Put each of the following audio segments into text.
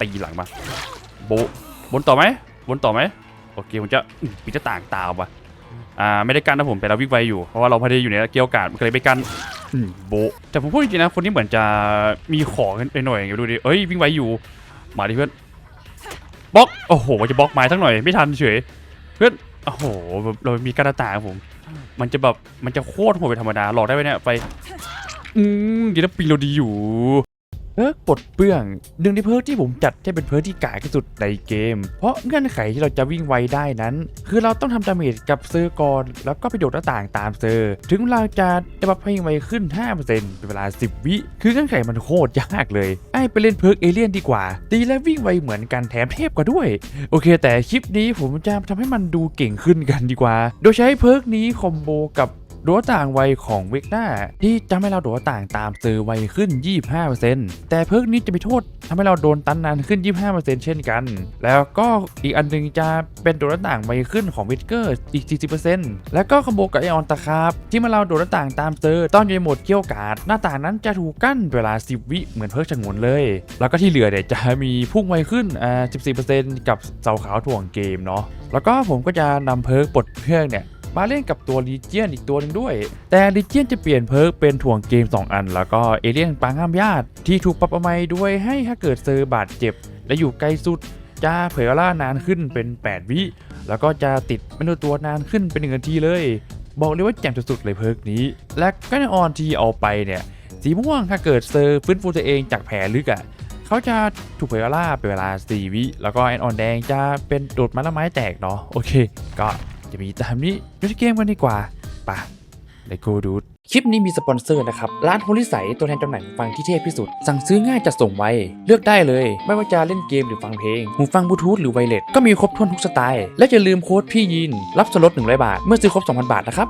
ตีหลังมาโบบนต่อไหมบนต่อไหมโอเคผมจะปิดหน้าต่างตาว่ะอ่าไม่ได้กั้นนะผมแต่เราวิ่งไวอยู่เพราะว่าเราพอดีอยู่ในเกี่ยวกาดมันก็เลยไปกันโบแต่ผมพูดจริงนะคนนี้เหมือนจะมีของกันไปหน่อยอย่างเงี้ยดูดิเอ้ยวิ่งไวอยู่มาดิเพื่อนบล็อกโอ้โหจะบล็อกไม้ทั้งหน่อยไม่ทันเฉยเพื่อนโอ้โหเรามีการหน้าต่าผม มันจะแบบมันจะโคตรโหดเป็นธรรมดาหลอกได้ไหมเนี่ยไปอืมดีนะปิงเราดีอยู่ เพิร์กปลดเปลื้องหนึ่งในเพิร์กที่ผมจัดให้เป็นเพิร์กที่กากที่สุดในเกม เพราะเงื่อนไขที่เราจะวิ่งไวได้นั้น คือเราต้องทำดาเมจกับเซอร์ก่อนแล้วก็ไปโดดหน้าต่างตามเซอร์ ถึงเราจะได้บัฟให้ไวขึ้น 5%เป็นเวลา 10 วิ คือเงื่อนไขมันโคตรยากเลย ไอ้ไปเล่นเพิร์กเอเลี่ยนดีกว่า ตีและวิ่งไวเหมือนกันแถมเทพกว่าด้วย โอเค แต่คลิปนี้ผมจะทำให้มันดูเก่งขึ้นกันดีกว่า โดยใช้เพิร์กนี้คอมโบกับ โดดต่างไวของเวกนาที่จะให้เราโดดต่างตามเซอร์ไวขึ้น 25%แต่เพิกนี้จะมีโทษทำให้เราโดนตันนานขึ้น 25%เช่นกัน แล้วก็อีกอันหนึงจะเป็นโดดต่างไวขึ้นของวิสเกอร์อีก 40%แล้วก็คอมโบกับไอออนตะคาบที่มาเราโดดต่างตามเซอร์ตอนอยู่ในโหมดเกี่ยวกาดหน้าต่างนั้นจะถูกกั้นเวลา 10 วิเหมือนเพิกฉงนเลย แล้วก็ที่เหลือเนี่ยจะมีพุ่งไวขึ้นอ่า14%กับเสาขาวถ่วงเกมเนาะแล้วก็ผมก็จะนำเพิกปลดเพื่องเนี่ย มาเล่นกับตัวลีเจียนอีกตัวหนึ่งด้วย แต่ลีเจียนจะเปลี่ยนเพิร์กเป็นถ่วงเกม 2 อัน แล้วก็เอเลี่ยนปางห้ามญาติ ที่ถูกปรับประไมด้วยให้ถ้าเกิดเซอร์บาดเจ็บ และอยู่ไกลสุด จะเผยล่านานขึ้นเป็น 8 วิ แล้วก็จะติดไม่รู้ตัวนานขึ้นเป็นหนึ่งนาทีเลย บอกเลยว่าแจ่มสุดๆเลยเพิร์กนี้ และก็ในออนที่เอาไปเนี่ยสีม่วงถ้าเกิดเซอร์ฟื้นฟูตัวเองจากแผลลึกอะ่ะเขาจะถูกเผยล่าเป็นเวลา 4 วิ แล้วก็แอนออนแดงจะเป็นโดดม้ละไม้แตกเนาะโอเค ก็ จะมีตามนี้ดูที่เกมกันดีกว่าป่ะเลโกดูดคลิปนี้มีสปอนเซอร์นะครับ ร้านโฮลิไสตัวแทนจำหน่ายหูฟังที่เทพที่สุด สั่งซื้อง่ายจัดส่งไว เลือกได้เลย ไม่ว่าจะเล่นเกมหรือฟังเพลง หูฟังบลูทูธหรือไวเลสก็มีครบถ้วนทุกสไตล์ และอย่าลืมโค้ดพี่ยิน รับส่วนลด100 บาท เมื่อซื้อครบ 2,000 บาทนะครับ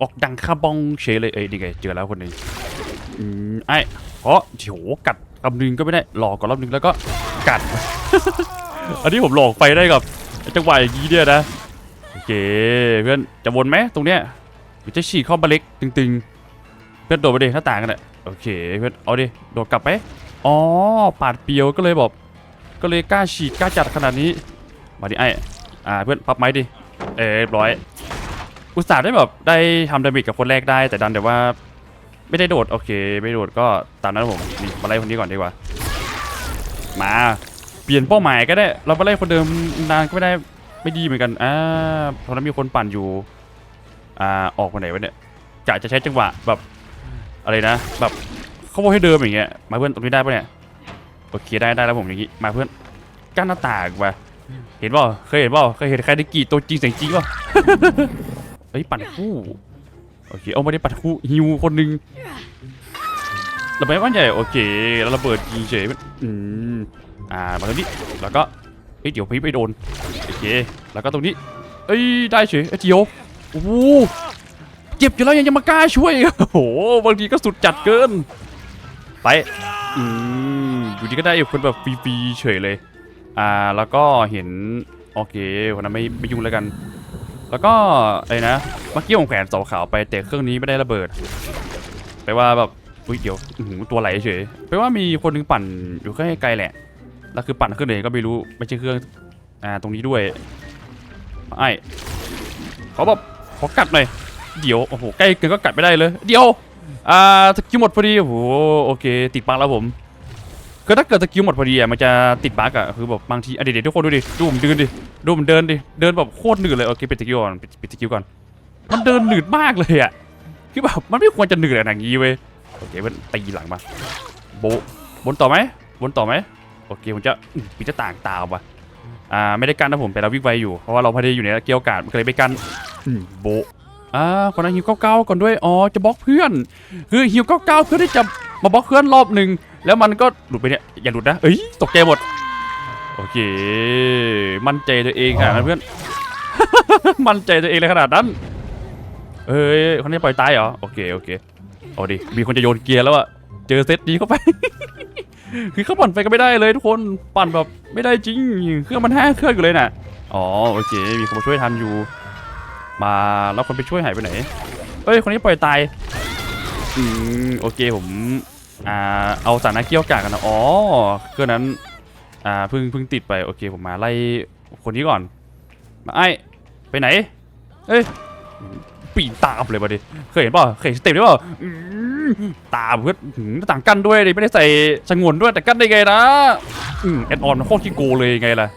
ออกดังคาบองเฉยเลยเอ้ยดีไงเจอแล้วคนหนึ่งอืมไอ้เพราะโถกัดคำนึงก็ไม่ได้หลอกก่อนรอบนึงแล้วก็กัด อันนี้ผมหลอกไปได้กับจังหวะอย่างนี้เนี่ยนะโอเคเพื่อนจะวนไหมตรงเนี้ยจะฉีกข้ามาเล็กตึงๆ เพื่อนโดดไปดิหน้าต่างกันแหละโอเคเพื่อนเอาดิโดดกลับไปอ๋อปาดเปียวก็เลยบอกก็เลยกล้าฉีดกล้าจัดขนาดนี้มาดิไอ้อ่าเพื่อนพับไม้ดิเออเรียบร้อยอุตส่าห์ได้แบบได้ทำดาเมจกับคนแรกได้แต่ดันแต่ว่าไม่ได้โดดโอเค ไม่โดดก็ตามนั้นผมนี่มาไล่คนนี้ก่อนดีกว่า มา เปลี่ยนเป้าหมายก็ได้ เราไปไล่คนเดิมนานก็ไม่ได้ไม่ดีเหมือนกันอ่าเพราะนั้นมีคนปั่นอยู่อ่าออกมาไหนวะเนี่ยกะจะใช้จังหวะแบบอะไรนะ แบบเขาบอกให้เดิมอย่างเงี้ยมาเพื่อนตรงนี้ได้ปะเนี่ยโอเคได้ได้แล้วผมอย่างงี้มาเพื่อนกั้นหน้าต่างมาเห็นเปล่าเคยเห็นเปล่าเคยเห็นใครได้กี่ตัวจริงเสียงจริงเปล่าเฮ้ยปั่นคู่โอเคเอาไม่ได้ปัดคู่ฮิวคนหนึ่งระเบิดบ้านใหญ่โอเคแล้วระเบิดยิงเฉยอืม อ่ามาตรงนี้แล้วก็เอ้ยเดี๋ยวพี่ไปโดนโอเคแล้วก็ตรงนี้เอ้ยได้เฉยเอ้ยเจียวโอ้โหเจ็บอยู่แล้วยังจะมากล้าช่วยโอ้โหบางทีก็สุดจัดเกิน ไปอืมอยู่ดีก็ได้อยู่คนแบบฟรีๆเฉยเลย อ่าแล้วก็เห็นโอเคคนนั้นไม่ไม่ยุ่งแล้วกัน แล้วก็ไอ้นะเมื่อกี้ผมแขวนเสาขาวไปแต่เครื่องนี้ไม่ได้ระเบิดแปลว่าแบบอุ้ยเดี๋ยวหือตัวไหลเฉยแปลว่ามีคนหนึงปั่นอยู่ใกล้ไกลแหละ แล้วคือปั่นขึ้นเลยก็ไม่รู้ไม่ใช่เครื่องอ่าตรงนี้ด้วยไอ้เขาแบบขอกัดหน่อยเดี๋ยวโอ้โหใกล้เกินก็กัดไม่ได้เลย เดี๋ยวอ่าสกิลหมดพอดีโอ้โหโอเค ติดปังแล้วผมคือถ้าเกิดสกิลหมดพอดีอะมันจะติดบั๊กอะคือแบบบางทีอะเดี๋ยวทุกคนดูดิดูผมเดินดิดูมันเดินดิเดินแบบโคตรหนืดเลยโอเคปิดสกิลก่อนปิดปิดสกิลก่อนมันเดินหนืดมากเลยอะคือแบบมันไม่ควรจะหนืดอะไรอย่างนี้เว้ยโอเคมันตีหลังมาโบบนต่อไหมบนต่อไหม โอเคผมจะอื้อปิดหน้าต่างตามว่ะอ่าไม่ได้กันนะผมแต่เราวิ่งไวอยู่เพราะว่าเราพอดีอยู่ในเกี่ยวกาดมันก็เลยไปกันอืมโบะอ่าคนนั้นฮิวเก้าเก้าก่อนด้วยอ๋อจะบล็อกเพื่อนคือฮิวเก้าเก้าเพื่อที่จะมาบล็อกเพื่อนรอบหนึ่งแล้วมันก็หลุดไปเนี่ยอย่าหลุดนะเอ้ยตกใจหมดโอเค มั่นใจตัวเองขนาดนั้นเพื่อนมั่นใจตัวเองเลยขนาดนั้นเอ้ยคนนี้ปล่อยตายเหรอโอเคโอเคเอาดิมีคนจะโยนเกียร์แล้วอะเจอเซตนี้เข้าไป คือเขาปั่นไปก็ไม่ได้เลยทุกคนปั่นแบบไม่ได้จริงเครื่องมันห้าเครื่องอยู่เลยน่ะอ๋อโอเคมีคนมาช่วยทันอยู่ มาแล้วคนไปช่วยหายไปไหนเอ้ยคนนี้ปล่อยตายอืมโอเคผมอ่าเอาสารนักเกี่ยวกากกันนะอ๋อเครื่องนั้นอ่าเพิ่งเพิ่งติดไปโอเคผมมาไล่คนนี้ก่อนมาไอไปไหนเอ้ยปีนตามเลยมาดิเคยเห็นป่ะเคยเห็นสเต็ปได้ป่ะอื้อ ตามเพื่อนหน้าต่างกั้นด้วยดิไม่ได้ใส่ชงวนด้วยแต่กั้นได้ไงนะอืมแอดออนโคตรขี้โกเลยไงล่ะ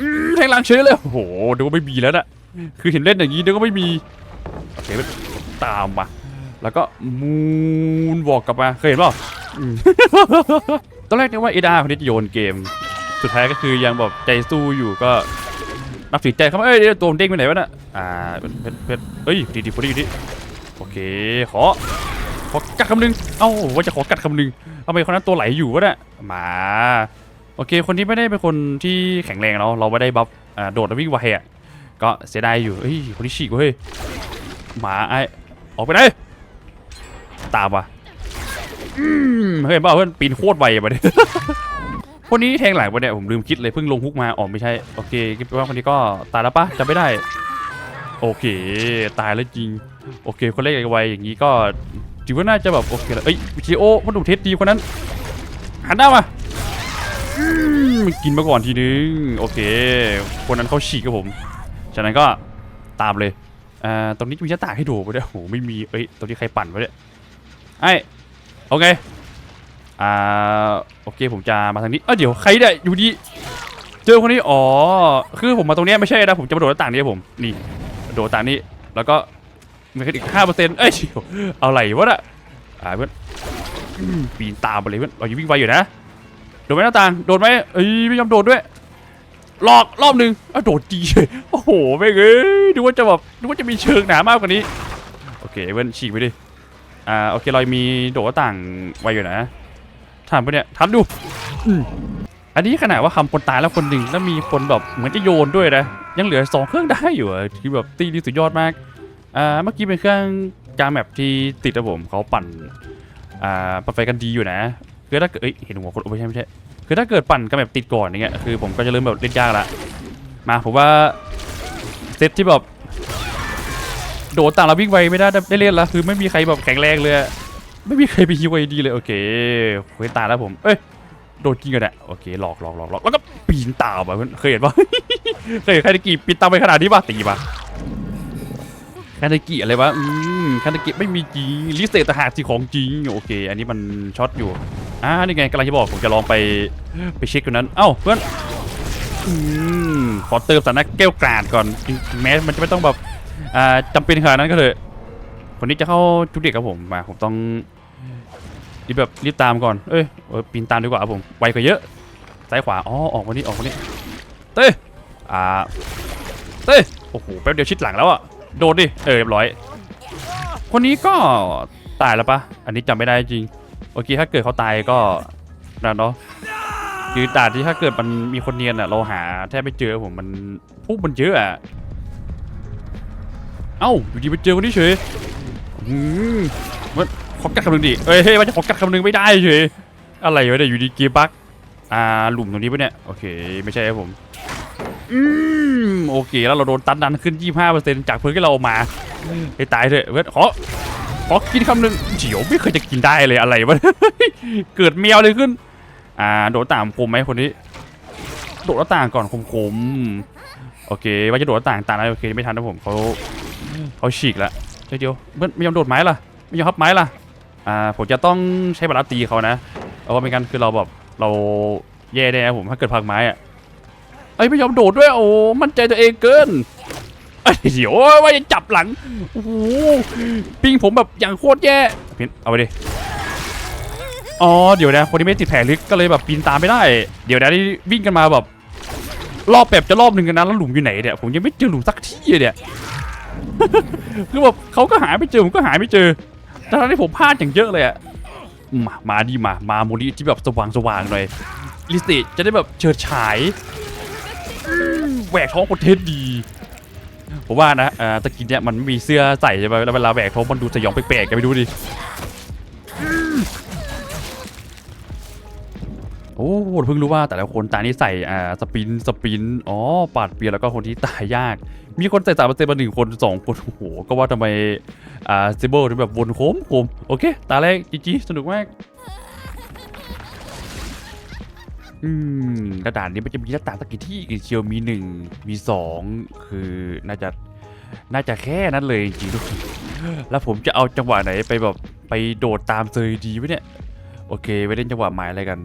อืมแทงลังเฉยเลยโอ้โหดูว่าไม่มีแล้วนะคือเห็นเล่นอย่างนี้นึกว่าไม่มีโอเคตามมาแล้วก็มูนวอกกลับมาเคยเห็นเปล่าตอนแรกนึกว่าเอดาคนนี้จะโยนเกม สุดท้ายก็คือยังแบบใจสู้อยู่ก็นับสินใจครับเอ้ยตัวมันเด้งไปไหนวะน่ะอ่าเป็นเป็นเอ้ยดีดีพอดีอยู่ดี เคขอขอกัดคำหนึ่งเอ้าว่าจะขอกัดคำหนึ่งทำไมคนนั้นตัวไหลอยู่วะเนี่ยมาโอเค คนที่ไม่ได้เป็นคนที่แข็งแรงเนาะเราไม่ได้บัฟโดดแล้ววิ่งไวอะก็เสียดายอยู่เฮ้ยคนที่ฉีกเว้ยหมาไอออกไปไหนตามว่ะเห็นเปล่าเพื่อนปีนโคตรไวอะมาเนี่ยคนนี้แทงหลังไปเนี่ยผมลืมคิดเลยเพิ่งลงฮุกมาอ๋อไม่ใช่โอเคคิดว่าคนนี้ก็ตายแล้วปะจำไม่ได้ โอเค ตายแล้วจริง โอเค คนเล็กไวอย่างนี้ก็ถือว่าน่าจะแบบโอเคแล้วเอ้ยวิชโอมันดูเทสดีคนนั้นหันหน้ามาอืมมันกินมาก่อนทีนึงโอเค คนนั้นเขาฉีกกับผม ฉะนั้นก็ตามเลยอ่าตรงนี้มีหน้าต่างให้ดูไปะเนี่ยโอ้โหไม่มีเอ้ยตรงนี้ใครปั่นวะเนี่ยไอ้โอเคอ่าโอเคผมจะมาทางนี้เอ้เดี๋ยวใครเนี่ยอยู่ดี เจอคนนี้อ๋อคือผมมาตรงนี้ไม่ใช่นะผมจะมาโดดหน้าต่างนี้ผมนี่ ดดนตางนี้ แล้วก็มีอีกห้าเปอร์เซ็นต์เอ้ยเอาไหลวะน่ะอ่าเพื่อนปีนตามไปเลยเพื่อนเราอยู่วิ่งไวอยู่นะโดดไหมหน้าต่างโดดไหมเอ้ยไม่ยอมโดดด้วยหลอกรอบหนึ่งอะโดดดีเลยโอ้โหไม่งเอ้ยดูว่าจะแบบดูว่าจะมีเชิงหนามากกว่านี้โอเคเพื่อนฉีกไปดิอ่าโอเคเรามีโดดหน้าต่างไว้อยู่นะถามไปเนี่ยทันดูอันนี้ขนาดว่าคำคนตายแล้วคนหนึ่งแล้วมีคนแบบเหมือนจะโยนด้วยนะ ยังเหลือสองเครื่องได้อยู่อะคือแบบตีดีสุดยอดมากอ่าเมื่อกี้เป็นเครื่องกาแมปที่ติดนะผมเขาปั่นอ่าปั่นไฟกันดีอยู่นะคือถ้าเกิดเอ้ยเห็นหัวคนไม่ใช่ไม่ใช่คือถ้าเกิดปั่นกาแมปติดก่อนอย่างเงี้ยคือผมก็จะเริ่มแบบเล่นยากละมาผมว่าเซตที่แบบโดดต่างราวิ่งไวไม่ได้ได้เล่นล้วคือไม่มีใครแบบแข็งแรงเลยไม่มีใครไปฮิวไวดีเลยโอเคเฮ้ยตายแล้วผมเอ้ยโดดจริงกันแหละโอเคหลอกหลอกหลอกหลอกแล้วก็ปีนตามไปเคยเห็นปะ เคยเห็นครตะกี้ปีนตาไปขนาดนี้ป่ะตีป่ะคาตะกี้อะไรวะอืมคาตะกี้ไม่มีจริงลิสเตตหากสิของจริงโอเค อันนี้มันช็อตอยู่อ่านี่ไงกำลังจะบอกผมจะลองไปไปเช็คตัวนั้น เอ้าเพื่อนอืมขอเติมสถานะแก้วกราดก่อนแม้มันจะไม่ต้องแบบอ่าจำเป็นขนาดนั้นก็เลยคนนี้จะเข้าจุดเด็กครับผมมาผมต้องรีบแบบรีบตามก่อน เอ้ยเออปีนตามดีกว่าครับผมไวกว่าเยอะซ้ายขวาอ๋อออกมานี่ออกมานี่เต้ อ่าเต้ยโอ้โหแป๊บเดียวชิดหลังแล้วอะโดดดิเออเรียบร้อย คนนี้ก็ตายแล้วปะอันนี้จำไม่ได้จริงโอเคถ้าเกิดเขาตายก็นั่นเนาะคือด่านที่ถ้าเกิดมันมีคนเนียนอะเราหาแทบไม่เจอผมมันพวกมันเยอะอะเอ้าอยู่ดีไปเจอคนนี้เฉยอืมมันขอกัดคำหนึ่งดิเอ้ยเฮ้ยมันจะขอกัดคำหนึ่งไม่ได้เฉยอะไรวะเนี่ยอยู่ดีเกียร์บักอ่าหลุมตรงนี้ปะเนี่ยโอเค ไม่ใช่ครับผม อืมโอเค แล้วเราโดนตันดันขึ้น 25%จากเพื่อนที่เราเอามาให้ตายเถอะเพื่อนขอขอกินคำหนึ่งเฉียวไม่เคยจะกินได้เลยอะไรวะเกิดแมวเลยขึ้น อ่า โดดต่างคมไหมคนนี้ โดดหน้าต่างก่อนคมๆโอเค ว่าจะโดดหน้าต่างตามนะโอเคไม่ทันนะผมเขาเขาฉีกแล้วเฮ้ยเดียวเบิ้ลไม่ยอมโดดไม้ล่ะไม่ยอมพับไม้ล่ะอ่าผมจะต้องใช้บาลานซ์ตีเขานะเอาว่าไม่งั้นคือเราแบบเราแย่แน่ผมถ้าเกิดพักไม้อะ เอ้ยไม่ยอมโดดด้วยโอ้มั่นใจตัวเองเกินเอ้เดี๋ยวว่าจะจับหลังโอ้โหปิงผมแบบอย่างโคตรแย่เพี้ยนเอาไปดิอ๋อเดี๋ยวนะคนที่ไม่ติดแผลลึกก็เลยแบบปีนตามไม่ได้ เดี๋ยวนะที่วิ่งกันมาแบบ รอบแบบจะรอบหนึ่งกันนะแล้วหลุมอยู่ไหนเนี่ยผมยังไม่เจอหลุมสักที่เลยเนี่ยคือแบบเขาก็หาไม่เจอผมก็หาไม่เจอตอนที่ผมพลาดอย่างเยอะเลยอะมามาดีมามาโมลีที่แบบสว่างสว่างๆหน่อยลิสติจะได้แบบเฉิดฉาย แหวกท้องคนเทสดีผมว่านะอ่าตะกี้เนี่ยมันมีเสื้อใส่ใช่ไหมแล้วเวลาแหวกท้องมันดูสยองแปลกๆกันไปดูดิอืมโอ้เพิ่งรู้ว่าแต่ละคนตานี้ใส่อ่าสปินสปินอ๋อปาดเปียนแล้วก็คนที่ตายยาก มีคนใส่สามเปอร์เซ็นต์มาหนึ่งคนสองคนโอ้โหก็ว่าทำไมอ่าซิเบิลถึงแบบวนโค้งโค้งโอเค ตาแรกจีจีสนุกมาก อืมกระดานนี้มันจะมีหน้าต่างสักกี่ที่กี่เชียวมีหนึ่งมีสองคือน่าจะน่าจะแค่นั้นเลยจริงๆแล้วผมจะเอาจังหวะไหนไปแบบไปโดดตามเซยดีวะเนี่ย โอเคไปเล่นจังหวะหมายอะไรกัน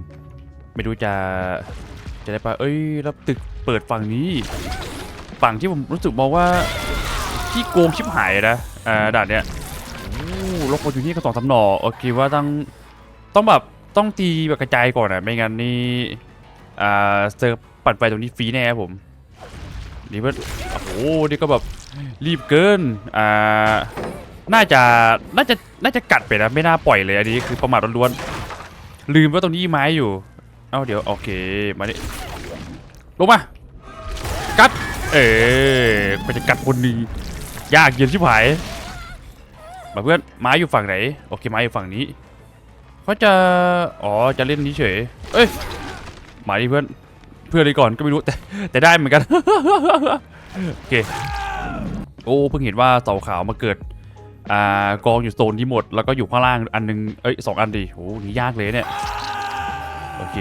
ไม่รู้จะจะได้ปะเอ้ยแล้วตึกเปิดฝั่งนี้ ฝั่งที่ผมรู้สึกมองว่าที่โกงชิบหายนะอ่าด่านเนี้ยโอ้ลบคนอยู่นี่ก็สองสามหน่อโอเคว่าต้องต้องแบบ ต้องตีแบบกระจายก่อนอะไม่งั้นนี่อ่าเซิร์ฟปั่นไฟตรงนี้ฟรีแน่ครับผม นี่เพื่อนโอ้โหนี่ก็แบบรีบเกิน อ่า น่าจะ น่าจะ น่าจะกัดไปนะ ไม่น่าปล่อยเลยอันนี้คือประมาทล้วนๆ ลืมว่าตรงนี้ไม้อยู่ เอ้าเดี๋ยวโอเค มาดิลงมา กัด เออไปจะกัดคนนึ่งยากเย็นชิบหาย มาเพื่อนไม้อยู่ฝั่งไหน โอเคไม้อยู่ฝั่งนี้ เขาจะ อ๋อ จะเล่นนี้เฉย เอ้ย มาดิเพื่อน เพื่อนเลยก่อนก็ไม่รู้แต่แต่ได้เหมือนกัน โอเค โอ้เพิ่งเห็นว่าเสาขาวมาเกิด อ่ากองอยู่โซนที่หมด แล้วก็อยู่ข้างล่างอันหนึง เอ้ยสองอันดีโอ้นี่ยากเลยเนี่ย โอเค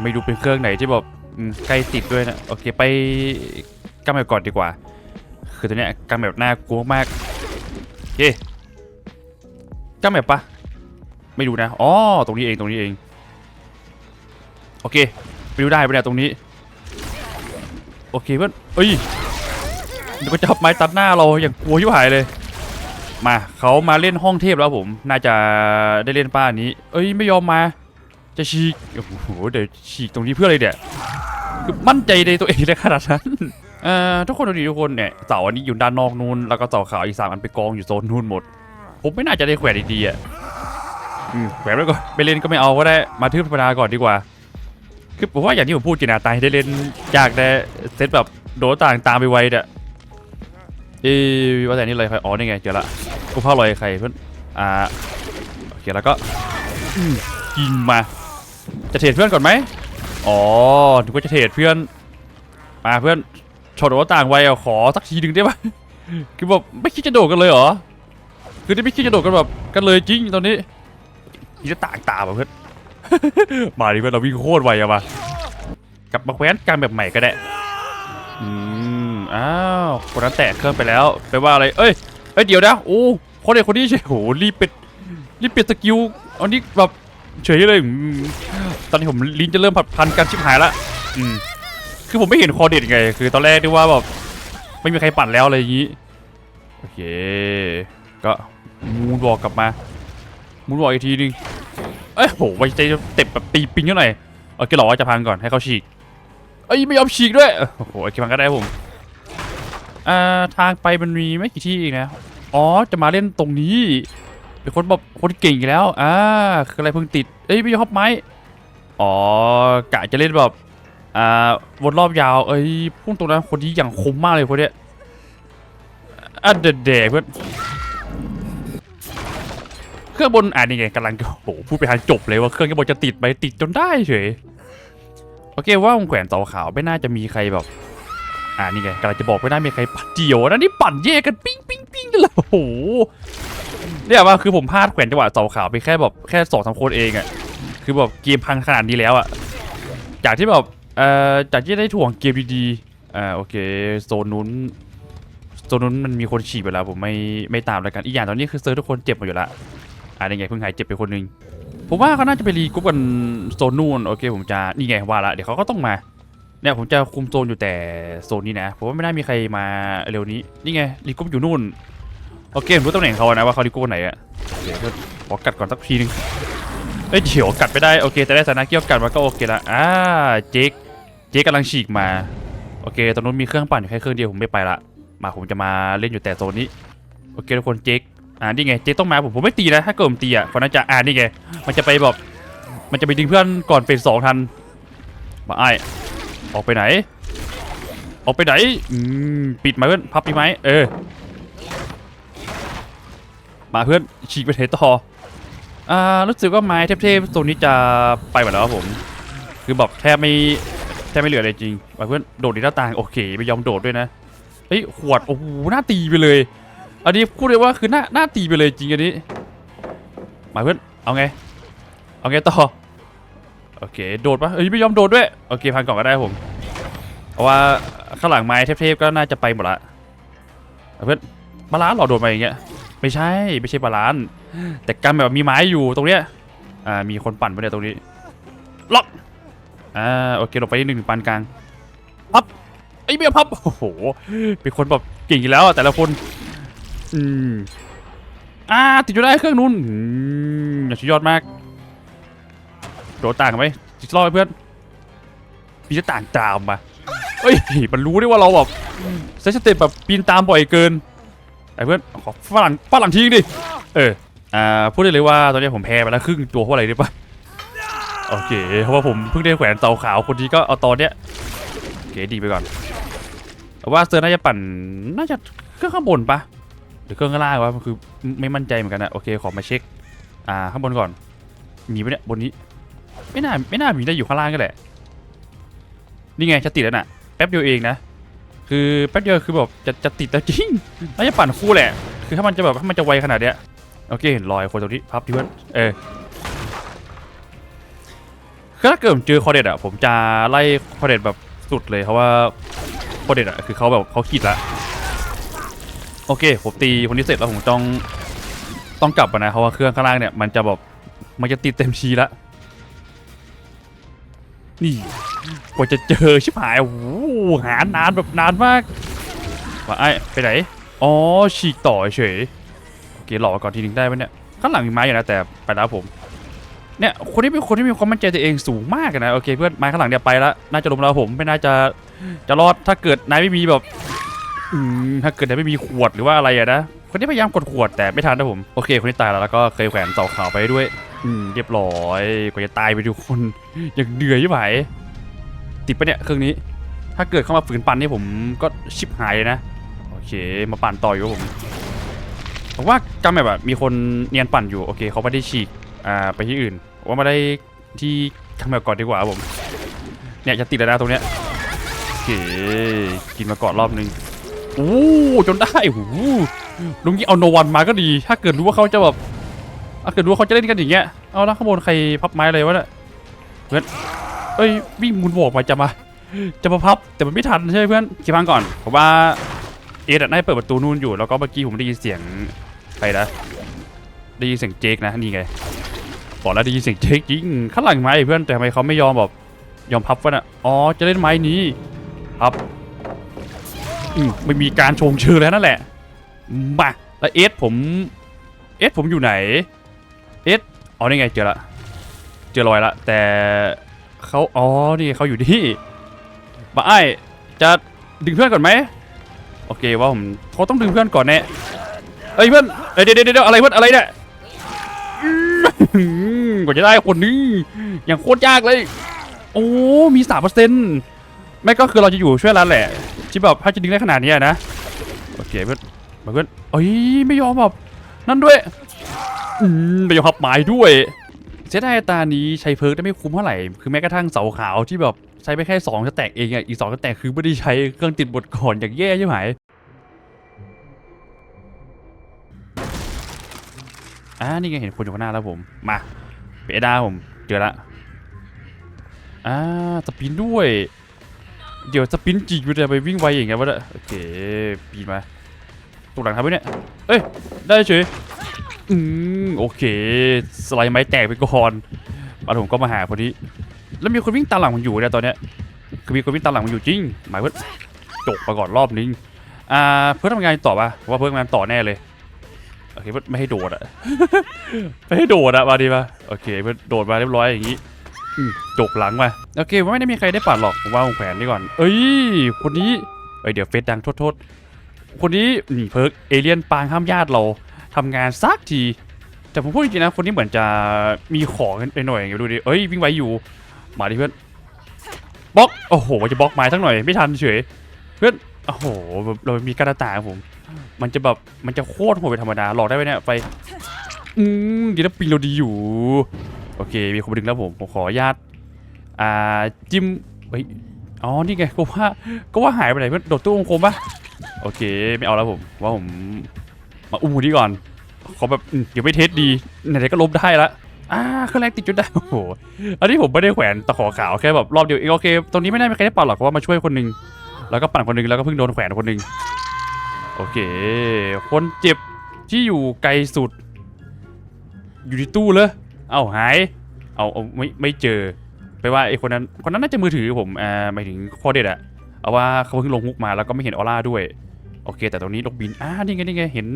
ไม่ดูเป็นเครื่องไหนที่แบบใกล้ติดด้วยนะ โอเค ไปกำแบบก่อนดีกว่า คือตัวเนี้ยกำแบบหน่ากลัวมาก โอเคกำแบบปะ ไม่ดูนะอ๋อตรงนี้เองตรงนี้เอง โอเคไปดูได้ปะเนี่ยตรงนี้ โอเคเพื่อนเอ้ยเดี๋ยวก็จับไม้ตัดหน้าเราอย่างกลัวที่หายเลย มาเขามาเล่นห้องเทพแล้วผม น่าจะได้เล่นป้านี้ เอ้ยไม่ยอมมา จะฉีกโอ้โหเดี๋ยวฉีกตรงนี้เพื่ออะไรเนี่ยคือมั่นใจในตัวเองได้ขนาดนั้นเอ่อทุกคนดูดีทุกคนเนี่ยเสาอันนี้อยู่ด้านนอกนู่นแล้วก็เสาขาวอีกสามอันไปกองอยู่โซนนู่นหมด ผมไม่น่าจะได้แขวนดีๆอะ อืมแขวนไว้ก่อนไปเล่นก็ไม่เอาก็ได้มาทืบธรรมดาก่อนดีกว่า คือผมว่าอย่างที่ผมพูดจริงนะตายได้เล่นยากแต่เซตแบบโดดต่างตามไปไวเนี่ยเอ้ว่าแต่นี่อะไรใครอ๋อนี่ไงเจอละกูพ่อลอยใครเพื่อนอ่าโอเคแล้วก็ยิงมา จะเทรดเพื่อนก่อนไหมอ๋อนึกว่าจะเทรดเพื่อนมาเพื่อนชนหัวต่างไวอะขอสักทีหนึ่งได้ปะคือแบบไม่คิดจะโดดกันเลยเหรอคือที่ไม่คิดจะโดดกันแบบกันเลยจริงตอนนี้ นี่จะต่างตามอะเพื่อนมาดิเพื่อนเราวิ่งโคตรไวอะมากลับมาแคว้นกลางแบบใหม่ก็ได้อืมอ้าวคนนั้นแตะเครื่องไปแล้วไปว่าอะไรเอ้ยเอ้ยเดี๋ยวนะโอ้คนเด็กคนนี้เฉยโหรีบเป็ดรีบเปลี่ยนสกิลอันนี้แบบเฉยเลยตอนนี้ผมลิ้นจะเริ่มผัดพันกันชิบหายละอืมคือผมไม่เห็นคอเด็ดไง คือตอนแรกที่ว่าแบบไม่มีใครปั่นแล้วอะไรอย่างนี้โอเค ก็มูนบอกกลับมา มูนบอกอีกทีนึงเอ้ยโหไว้ใจเต็บแบบตีปิงเท่าไหร่โอเคหรอว่าจะพังก่อนให้เขาฉีกเอ้ยไม่ยอมฉีกด้วยโอ้โหโอเคพังก็ได้ผมอ่าทางไปมันมีไม่กี่ที่เองนะอ๋อจะมาเล่นตรงนี้เป็นคนแบบคนเก่งอีกแล้วอ่าคืออะไรเพิ่งติดเอ้ยไม่ยอมไม้อ๋อกะจะเล่นแบบอ่าวนรอบยาวเอ้ยพุ่งตรงนั้นคนนี้อย่างคมมากเลยคนเนี้ยอะเด็ดเด็เพื่อน เครื่องบนอ่านี่ไงกำลังโอ้โหพูดไปทางจบเลยว่าเครื่องข้างบนจะติดไหมติดจนได้เฉยโอเคว่าผมแขวนเสาขาวไม่น่าจะมีใครแบบ อ่านี่ไงกำลังจะบอกไม่น่ามีใครปั่นเดียวนะนี่ปั่นแยกกันปิ้งปิ้งปิ้งกันเลยโอ้โหเนี่ยว่าคือผมพลาดแขวนจังหวะเสาขาวไปแค่แบบแค่สองสามคนเองอะคือแบบเกมพังขนาดนี้แล้วอะจากที่แบบเอ่อจากที่ได้ถ่วงเกมดีๆอ่าโอเคโซนนู้นโซนนู้นมันมีคนฉีกไปแล้วผมไม่ไม่ตามแล้วกันอีกอย่างตอนนี้คือเซิร์ฟทุกคนเจ็บหมดอยู่ละ อ่านี่ไงเพิ่งหายเจ็บไปคนหนึงผมว่าเขาน่าจะไปรีกรุ๊ปกันโซนนู่นโอเค ผมจะนี่ไงว่าละเดี๋ยวเขาก็ต้องมาเนี่ยผมจะคุมโซนอยู่แต่โซนนี้นะผมว่าไม่น่ามีใครมาเร็วนี้นี่ไงรีกรุ๊ปอยู่นู่นโอเคผมรู้ตำแหน่งเขานะว่าเขารีกรุ๊ปไหนอะเดี๋ยวก็ขอกัดก่อนสักทีนึงเอ้ยเดี๋ยวกัดไม่ได้โอเคแต่ได้สานะเกี่ยวกัดมาก็โอเคละอ่าเจ๊กเจ๊กกำลังฉีกมาโอเคตรงนู้นมีเครื่องปั่นอยู่แค่เครื่องเดียวผมไม่ไปละมาผมจะมาเล่นอยู่แต่โซนนี้โอเคทุกคนเจ๊ก อ่านี่ไงเจ๊ต้องมาผมผมไม่ตีนะถ้าเกิดผมตีอะคนนั้นจะอ่านี่ไงมันจะไปแบบมันจะไปดึงเพื่อนก่อนเฟสสองทันมาไอออกไปไหน ออกไปไหนอืมปิดไหมเพื่อนพับปีไหมเออมาเพื่อนฉีกไปไหนต่ออ่ารู้สึกว่าไม้เทพๆตัวนี้จะไปหมดแล้วครับผม คือแบบแทบไม่แทบไม่เหลืออะไรจริงมาเพื่อนโดดในหน้าต่างโอเค ไม่ยอมโดดด้วยนะเฮ้ยขวดโอ้โหหน้าตีไปเลย อันนี้พูดเลยว่าคือหน้าหน้าตีไปเลยจริงอันนี้มาเพื่อนเอาไง เอาไงต่อโอเคโดดปะเอ้ยไม่ยอมโดดด้วยโอเคพังก่อนก็ได้ผมเพราะว่าข้างหลังไม้เทพๆก็น่าจะไปหมดละเอาเพื่อนบาลานซ์เหรอโดดมาอย่างเงี้ยไม่ใช่ไม่ใช่บาลานแต่กันแบบมีไม้อยู่ตรงเนี้ยอ่ามีคนปั่นไปเนี่ยตรงนี้ล็อกอ่าโอเคลงไปหนึ่งปานกลางพับไอ้ยเบี้ยพับโอ้โหเป็นคนแบบเก่งอยู่แล้วแต่ละคน อืมอ่าติดอยู่ได้เครื่องนู้นอืมอย่าสุดยอดมากโดดต่างไหมจิตรอดเพื่อนปีนต่างตามมาเอ้ยมันรู้ได้ว่าเราแบบเซตสเต็ปแบบปีนตามบ่อยเกินไอ้เพื่อนขอฝรั่งฝรั่งทิ้งดิเอออ่าพูดได้เลยว่าตอนนี้ผมแพ้ไปแล้วครึ่งตัวเพราะอะไรได้ปะโอเคเพราะว่าผมเพิ่งได้แขวนเตาขาวคนนี้ก็เอาตอนเนี้ยโอเคดีไปก่อนแต่ว่าเซอร์น่าจะปั่นน่าจะเครื่องข้างบนปะ หรือเครื่องข้างล่างวะมันคือไม่มั่นใจเหมือนกันนะโอเคขอมาเช็ค อ่าข้างบนก่อน มีไปะเนี่ยบนนี้ ไม่น่าไม่น่ามีได้อยู่ข้างล่างก็แหละ นี่ไงจะติดแล้วน่ะแป๊บเดียวเองนะ คือแป๊บเดียวคือแบบจะจะติดแล้วจริงน่าจะปั่นคู่แหละ คือถ้ามันจะแบบถ้ามันจะไวขนาดเนี้ยโอเคเห็นรอยคนตรงนี้พับที่เพื่อเออคือถ้าเกิดผมเจอคอเด็ดอะผมจะไล่คอเด็ดแบบสุดเลยเพราะว่าคอเด็ดอะคือเขาแบบเขาขีดละ โอเคผมตีคนนี้เสร็จแล้วผมต้องต้องกลับนะเพราะว่าเครื่องข้างล่างเนี่ยมันจะแบบมันจะติดเต็มทีละนี่กว่าจะเจอชิบหายโอ้โหหานานแบบนานมากว่าไอ้ไปไหนอ๋อฉีกต่อเฉยโอเคหลอกก่อนทีนึงได้ไหมเนี่ยข้างหลังมีไม้อยู่นะแต่ไปแล้วผมเนี่ยคนที่เป็นคนที่มีความมั่นใจตัวเองสูงมากนะโอเคเพื่อนไม้ข้างหลังเนี่ยไปแล้วน่าจะล้มแล้วผมไม่น่าจะจะรอดถ้าเกิดนายไม่มีแบบ อืมถ้าเกิดนายไม่มีขวดหรือว่าอะไรอะนะ คนที่พยายามกดขวดแต่ไม่ทันนะผม โอเค คนที่ตายแล้วแล้วก็เคยแขวนเสาขาวไปด้วย อืม เรียบร้อยกว่าจะตายไปทุกคนอย่างเดือยใช่ไหมติดปะเนี่ยเครื่องนี้ ถ้าเกิดเข้ามาฝืนปั่นนี่ผมก็ชิบหายเลยนะ โอเค มาปั่นต่ออยู่ครับผมผมว่ากำแบบมีคนเนียนปั่นอยู่ โอเคเขาไม่ได้ฉีก อ่า ไปที่อื่น ว่ามาได้ที่ทำแบบก่อนดีกว่าผม เนี่ยจะติดแล้วนะตรงเนี้ยโอเค กินมาก่อนรอบนึง โอ้จนได้โอ้โหลุงนี้เอาโนวันมาก็ดี ถ้าเกิดรู้ว่าเขาจะแบบถ้าเกิดรู้ว่าเขาจะเล่นกันอย่างเงี้ยเอาล้วข้างบนใครพับไม้อะไรวะเนี่ยเพื่อนเอ้ยวิ่งมุนบอกมาจะมา จะมาพับแต่มันไม่ทันใช่ไหมเพื่อนคิดพังก่อนเพราะว่าเอ็ดน่าจะเปิดประตูนู่นอยู่แล้วก็เมื่อกี้ผมได้ยินเสียงใครนะได้ยินเสียงเจคนะนี่ไงบอกแล้วได้ยินเสียงเจคจริงข้างหลังไม้เพื่อนแต่ทำไมเขาไม่ยอมแบบยอมพับวะน่ะอ๋อจะเล่นไม้นี้พับ ไม่มีการชงเชิญแล้วนั่นแหละมาแล้วเอสผมเอสผมอยู่ไหนเอสอ๋อนี่ไงเจอละเจอรอยละ แต่เขาอ๋อนี่เขาอยู่ที่มาไอจะดึงเพื่อนก่อนไหมโอเคว่าผมเขาต้องดึงเพื่อนก่อนแน่เอ้ยเพื่อนเดี๋ยวเดี๋ยวเดี๋ยวอะไรเพื่อนอะไรเนี่ยกว่าจะได้คนนี้อย่างโคตรยากเลย โอ้มีสามเปอร์เซ็นต์ไม่ก็คือเราจะอยู่ช่วยร้านแหละ ที่แบบถ้าจะดึงได้ขนาดนี้นะโอเคเพื่อนมาเพื่อนเอ้ยไม่ยอมแบบนั่นด้วยอืมไม่ยอมพับไม้ด้วยเสียดาตานี้ใช้เพิร์กได้ไม่คุ้มเท่าไหร่ คือแม้กระทั่งเสาขาวที่แบบใช้ไปแค่2สแตกเองอะ อีก2สแตกคือไม่ได้ใช้เครื่องติดบทก่อนอย่างแย่ใช่ไหมอ่านี่ไงเห็นคนอยู่ข้างหน้าแล้วผม มาเปดาผม เจอละอ่าสปินด้วย เดี๋ยวสปินจีกอยู่แต่ไปวิ่งไวอย่างเงี้ยวะเนี่ยโอเคปีนมาตุกหลังทำไปเนี่ยเอ้ยได้เฉยอืมโอเค สไลด์ไม้แตกไปก่อนมาผมก็มาหาพอดีแล้วมีคนวิ่งตามหลังผมอยู่เนี่ยตอนเนี้ยคือมีคนวิ่งตามหลังผมอยู่จริงหมายว่าจบไปก่อนรอบนึงอ่าเพื่อทำงานต่อปะว่าเพื่อทำงานต่อแน่เลยโอเคเพื่อนไม่ให้โดดอะไม่ให้โดดอะมาดีปะโอเคเพื่อนโดดมาเรียบร้อยอย่างงี้ จบหลังมาโอเคว่าไม่ได้มีใครได้ปัดหรอกผมว่าผมแขวนนี่ก่อน เอ้ยคนนี้เอ้ยเดี๋ยวเฟซดังโทษโทษคนนี้นี่เพิร์กเอเลียนปางห้ามญาติเราทำงานสักที แต่ผมพูดจริงๆนะคนนี้เหมือนจะมีของไปหน่อยอย่างเงี้ยดูดิเอ้ยวิ่งไวอยู่มาดิเพื่อนบล็อกโอ้โหจะบล็อกไม้ทั้งหน่อยไม่ทันเฉยเพื่อนโอ้โหแบบเรามีกระตาผม มันจะแบบมันจะโคตรโหดเป็นธรรมดาหลอกได้ไหมเนี่ยไปอืมดีนะปิงเราดีอยู่ โอเค มีคนมาดึงแล้วผมผมขออนุญาตอ่าจิ้มเฮ้ยอ๋อ นี่ไงก็ว่าก็ว่าหายไปไหนเพื่อนโดดตู้วงกลมปะโอเค ไม่เอาแล้วผม ว่าผม มาอุ้มคนนี้ก่อนขอแบบเดี๋ยวไม่เทสดีไหนๆก็ลบได้ละอ่าเครื่องแรกติดจนได้โอ้โหอันนี้ผมไม่ได้แขวนตะขอขาวแค่แบบรอบเดียวเองโอเคตรงนี้ไม่น่ามีใครได้ปั่นหรอกเพราะว่ามาช่วยคนหนึ่งแล้วก็ปั่นคนหนึ่งแล้วก็เพิ่งโดนแขวนคนหนึ่งโอเค คนเจ็บที่อยู่ไกลสุด อยู่ที่ตู้เลย เอ้าหาย เอาเอาไม่ไม่เจอไปว่าไอ้คนนั้นคนนั้นน่าจะมือถือผมอ่าหมายถึงคอเด็ดอะเอาว่าเขาเพิ่งลงฮุกมาแล้วก็ไม่เห็นออร่าด้วยโอเค แต่ตรงนี้นกบินอ่านี่ไงนี่ไงเห็น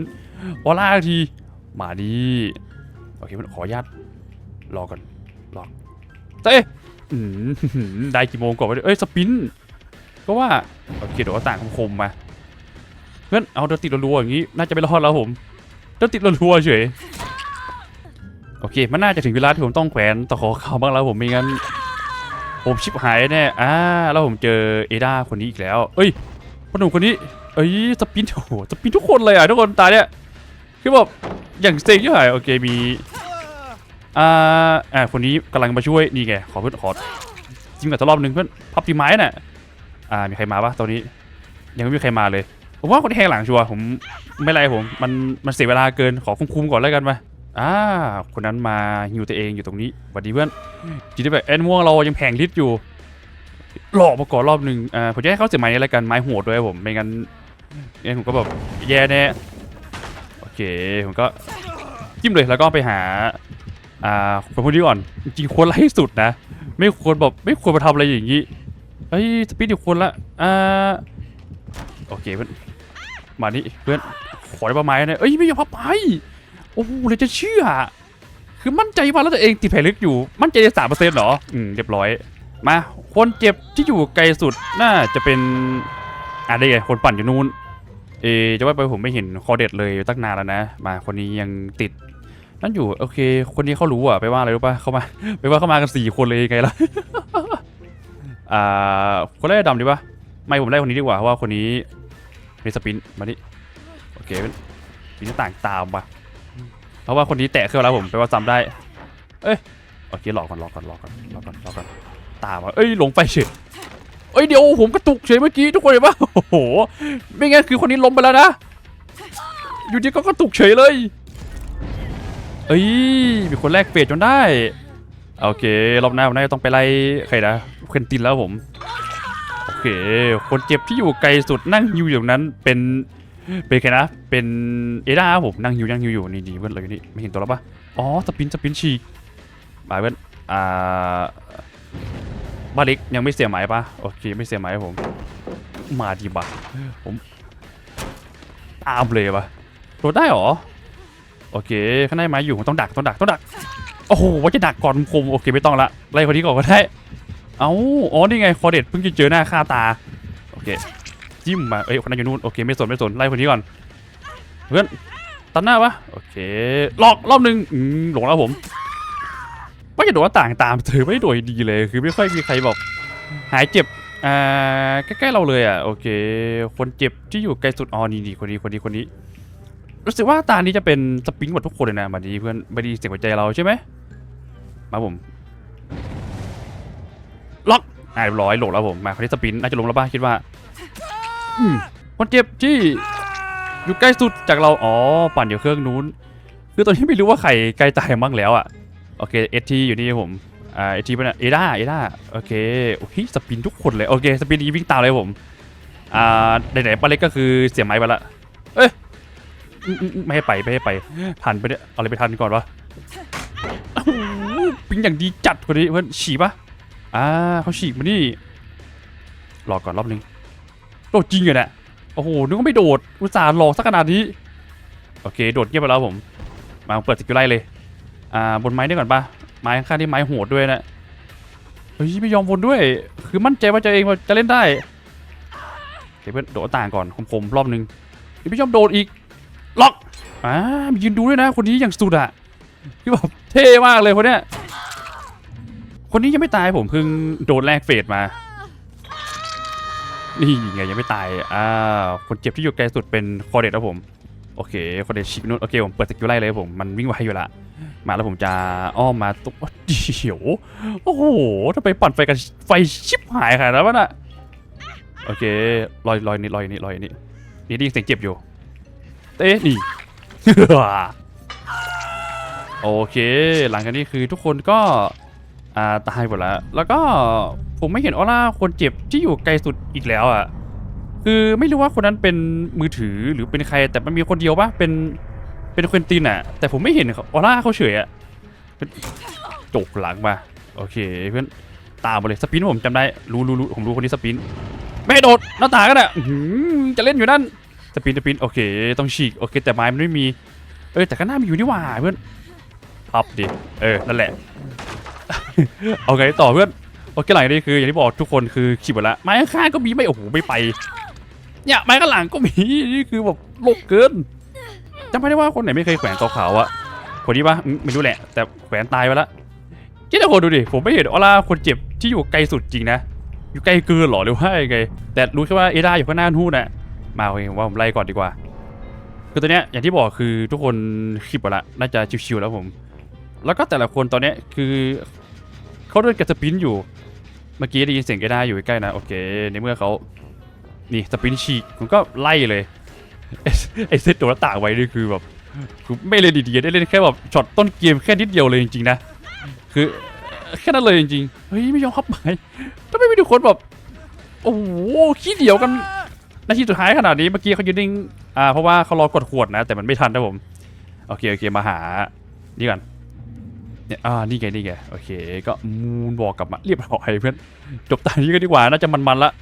ออร่าทีมาดีโอเคขออนุญาตรอก่อนรอเต้อืมได้กี่โมงก่อนวะเอ้ยสปินก็ว่าโอเคเดี๋ยวต่างคมๆมาเพื่อนเอาเดินติดรัวๆอย่างนี้น่าจะไม่รอดแล้วผมเดินติดรัวๆเฉย โอเค มันน่าจะถึงเวลาที่ผมต้องแขวนตะขอเขาบ้างแล้วผมไม่งั้น ผมชิบหายแน่อ่าแล้วผมเจอเอดาคนนี้อีกแล้ว เอ้ยพหนุ่มคนนี้ เอ้ยสปินโอ้โหสปินทุกคนเลยอะทุกคนตายเนี่ยคือแบบอย่างเซ็งยิ่งหายโอเคมีอ่าอ่าคนนี้กำลังมาช่วยนี่ไงขอเพื่อนขอจิ้มกับตะรอบหนึ่งเพื่อนพับตีไม้น่ะอ่ามีใครมาปะตอนนี้ ยังไม่มีใครมาเลยผมว่าคนที่แทงหลังชัวร์ผมไม่ไรผมมันมันเสียเวลาเกินขอคุ้มๆก่อนแล้วกันมา อ่าคนนั้นมาฮิวตัวเองอยู่ตรงนี้สวัสดีเพื่อนจีที่แบบแอนม่วงเรายังแพงลิตรอยู่ หลอกมาก่อนรอบหนึ่งอ่าผมจะให้เขาเสียไม้ในรการไม้โหดด้วยผมไม่งั้นงั้นผมก็แบบแย่แน่โอเคผมก็จิ้มเลยแล้วก็ไปหาอ่าคนพวกนี้ก่อนจริงควรไล่สุดนะ ไม่ควรแบบไม่ควรมาทำอะไรอย่างนี้เฮ้ยสปีดอยู่คนละอ่าโอเคเพื่อนมานี่เพื่อนขอได้ประมาณนะเอ้ยไม่ยอมพับไป โอ้โหเลยจะเชื่อ คือมั่นใจมาแล้วตัวเองติดแผลลึกอยู่ มั่นใจสามเปอร์เซ็นต์หรอ อืม เรียบร้อย มา คนเจ็บที่อยู่ไกลสุดน่าจะเป็นอะได้ไงคนปั่นอยู่นู้น เอจะว่าไปผมไม่เห็นคอเด็ดเลยตั้งนานแล้วนะ มาคนนี้ยังติด นั่นอยู่ โอเค คนนี้เขารู้อะ ไปว่าอะไรรู้ป่ะ เขามา ไปว่าเขามากันสี่คนเลยไงล่ะ อ่า คนแรกดำดีป่ะ ไม่ผมไล่คนนี้ดีกว่าเพราะว่าคนนี้มีสปิน มาดิ โอเคปีนต่างตามมาเพ ราะว่าคนนี้แตะเครื่องแล้วผมไปว่าจำได้ เอ้ยโอเครอก่อนรอกก่อนรอกก่อนรอกก่อนรอกก่อนตามมาเอ้ยหลงไปเฉยเอ้ยเดี๋ยวผมกระตุกเฉยเมื่อกี้ทุกคนเห็นปะโอ้โหไม่งั้นคือคนนี้ล้มไปแล้วนะอยู่ดีก็กระตุกเฉยเลยเอ้ยมีคนแรกเฟดจนได้โอเครอบหน้าผมน่าจะต้องไปไล่ใครนะเควินตินแล้วผมโอเค คนเจ็บที่อยู่ไกลสุดนั่งอยู่อย่างนั้นเป็น เป็นใครนะ เป็นเอด้าครับผมนั่งฮิวนั่งฮิวอยู่นี่ดีเพื่อนเราอยู่นี่ไม่เห็นตัวแล้วปะอ๋อสปินสปินฉีกมาเพื่อนอ่าบาลิกยังไม่เสียหมายปะโอเคไม่เสียหมายผมมาดีบะผมตามเลยปะโดดได้หรอโอเคข้างในไม้อยู่ต้องดักต้องดักต้องดักโอ้โหว่าจะดักก่อนคมโอเคไม่ต้องละไล่คนนี้ก่อนก็ได้เอ้าอ๋อนี่ไงคอเด็ดเพิ่งจะเจอหน้าค่าตาโอเค จิ้มมาเอ้ยคนนั้นอยู่นู่นโอเคไม่สนไม่สนไล่คนนี้ก่อนเพื่อนตัดหน้าปะโอเคหลอกรอบหนึ่งอืมหลงแล้วผมไม่จะโดดหน้าต่างตามถือไม่ด้โดยดีเลย คือไม่ค่อยมีใครบอก หายเจ็บอ่าใกล้ๆเราเลยอะโอเค คนเจ็บที่อยู่ไกลสุดอ๋อนี่นี่คนนี้คนนี้คนนี้ รู้สึกว่าตานี้จะเป็นสปริงหมดทุกคนเลยนะมาดีเพื่อนไม่ดีเสียงหัวใจเราใช่ไหมมาผมล็อกอ่าเรียบร้อยโหลดแล้วผมมาคนที่สปินน่าจะลงแล้วป่ะคิดว่า คนเจ็บที่อยู่ใกล้สุดจากเรา อ๋อ ปั่นอยู่เครื่องนู้น คือตอนนี้ไม่รู้ว่าใครใกล้ตายมั่งแล้วอะ โอเคเอทีอยู่นี่ผม อ่าเอทีเป็นเอด้าเอด้าโอเคโอ้ยสปินทุกคนเลย โอเค สปินนี้วิ่งตามเลยผม อ่าไหนๆป้าเล็กก็คือเสียไม้ไปละ เอ้ย ไม่ให้ไป ไม่ให้ไป ทันไปเนี่ยเอาอะไรไปทันก่อนวะโอ้โหปิงอย่างดีจัดคนนี้เพื่อนฉีปะอ่าเขาฉีกมานี่รอก่อนรอบนึง โดดจริงเหรอเนี่ยโอ้โหนึกว่าไม่โดดอุตส่าห์หลอกสักขนาดนี้โอเคโดดเงียบไปแล้วผมมาเปิดสกิลไล่เลยอ่าบนไม้ได้ก่อนปะไม้ข้างที่ไม้โหดด้วยนะเฮ้ยไม่ยอมบนด้วย คือมั่นใจว่าจะเองว่าจะเล่นได้โอเคเพื่อนโดดต่างก่อนคมๆรอบนึงไม่ยอมโดดอีกล็อกอ่ามียืนดูด้วยนะ คนนี้อย่างสุดอะคือแบบเท่มากเลยคนเนี้ยคนนี้ยังไม่ตายผมเพิ่งโดนแลกเฟสมา นี่ไงยังไม่ตาย อ่า คนเจ็บที่อยู่ไกลสุดเป็นคอเดตครับผม โอเค คอเดตชิกนุนโอเค ผมเปิดสกิลไล่เลยผม มันวิ่งไวอยู่ละ มาแล้วผมจะอ้อมมาตุ๊บเดี๋ยว โอ้โหถ้าไปปั่นไฟกันไฟชิบหายขนาดนั้นวะน่ะ โอเค ลอยลอยนี่ลอยนี่ลอยนี่นี่ได้ยินเสียงเจ็บอยู่ เอ๊ะนี่โอเค หลังจากนี้คือทุกคนก็ อ่า ตายหมดแล้ว แล้วก็ ผมไม่เห็นออร่าคนเจ็บที่อยู่ไกลสุดอีกแล้วอะ คือไม่รู้ว่าคนนั้นเป็นมือถือหรือเป็นใคร แต่มันมีคนเดียวปะเป็นเป็นเควินตินอะ แต่ผมไม่เห็นออร่าเขาเฉยอะจกหลังมาโอเคเพื่อนตามมาเลยสปินผมจำได้รู้รู้รู้ผมรู้คนนี้สปินไม่โดดหน้าต่างกันอะจะเล่นอยู่นั่นสปินสปินโอเค ต้องฉีกโอเค แต่ไม้มันไม่มี เออแต่ก็น่ามีอยู่นี่หว่าเพื่อนพับดิเออนั่นแหละ เอาไงต่อเพื่อน โอเคหลังนี้คืออย่างที่บอกทุกคนคือขีดหมดแล้วไม้ข้างก็มีไม่โอ้โหไม่ไปเนี่ยไม้ข้างหลังก็มีนี่คือแบบโลกเกินจำไม่ได้ว่าคนไหนไม่เคยแขวนตัวขาวอะคนนี้ปะไม่รู้แหละ แต่แขวนตายไปแล้วเจ๊ทุกคนดูดิผมไม่เห็นออร่าคนเจ็บที่อยู่ไกลสุดจริงนะอยู่ไกลเกินหรอหรือว่ายังไงแต่รู้แค่ว่าเอดาอยู่ข้างหน้านู่นน่ะมาโอเคผมว่าผมไล่ก่อนดีกว่า คือตัวเนี้ยอย่างที่บอกคือทุกคนคลิปหมดละน่าจะชิวๆแล้วผม แล้วก็แต่ละคนตอนเนี้ยคือเขาเดินกับสปินอยู่ เมื่อกี้ได้ยินเสียงเอดาอยู่ใกล้ๆนะ โอเค ในเมื่อเขานี่สปินฉีกผมก็ไล่เลยไอ้เซตตัวหน้าต่างไว้นี่คือแบบคือไม่เล่นดีๆได้เล่นแค่แบบช็อตต้นเกมแค่นิดเดียวเลยจริงๆนะ คือแค่นั้นเลยจริงๆ เฮ้ยไม่ยอมเข้าไปทำไมไม่ทุกคนแบบ โอ้โหขี้เดียวกันนาทีสุดท้ายขนาดนี้เมื่อกี้เขายืนนิ่งอ่าเพราะว่าเขารอกดขวดนะ แต่มันไม่ทันนะผม โอเคโอเคมาหานี่กัน เนี่ยอ่านี่ไงนี่ไงโอเค ก็มูนบอกกลับมาเรียบร้อยเพื่อนจบตอนนี้ก็ดีกว่าน่าจะมันๆละ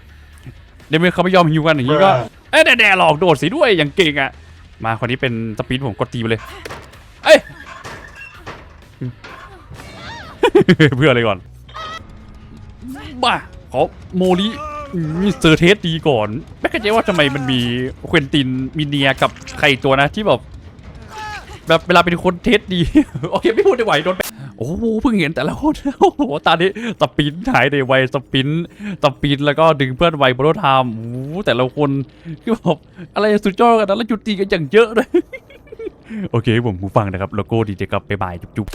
ในเมื่อเขาไม่ยอมฮิวกันอย่างนี้ก็เอ้ยแด่ๆหลอกโดดสิด้วยอย่างเก่งอะมาคนนี้เป็นสปีดผมกดตีไปเลยเอ้ยเพื่ออะไรก่อนบ้าขอโมลิมีเซอร์เทสดีก่อนไม่เข้าใจว่าทำไมมันมีเควินตินมีเนียกับใครตัวนะที่แบบ แบบเวลาเป็นคนเทสดี โอเคไม่พูดได้ไหวโดนไปโอ้โหเพิ่งเห็นแต่ละคนโอ้โหตอนนี้สปินหายในไวสปินสปินแล้วก็ดึงเพื่อนไวโบโลไทม์โอ้โหแต่ละคนคือแบบอะไรสุดยอดกันนะแล้วจุดตีกันอย่างเยอะเลยโอเคผมหูฟังนะครับ โลโก้ดีเจกับไปบายจุ๊บ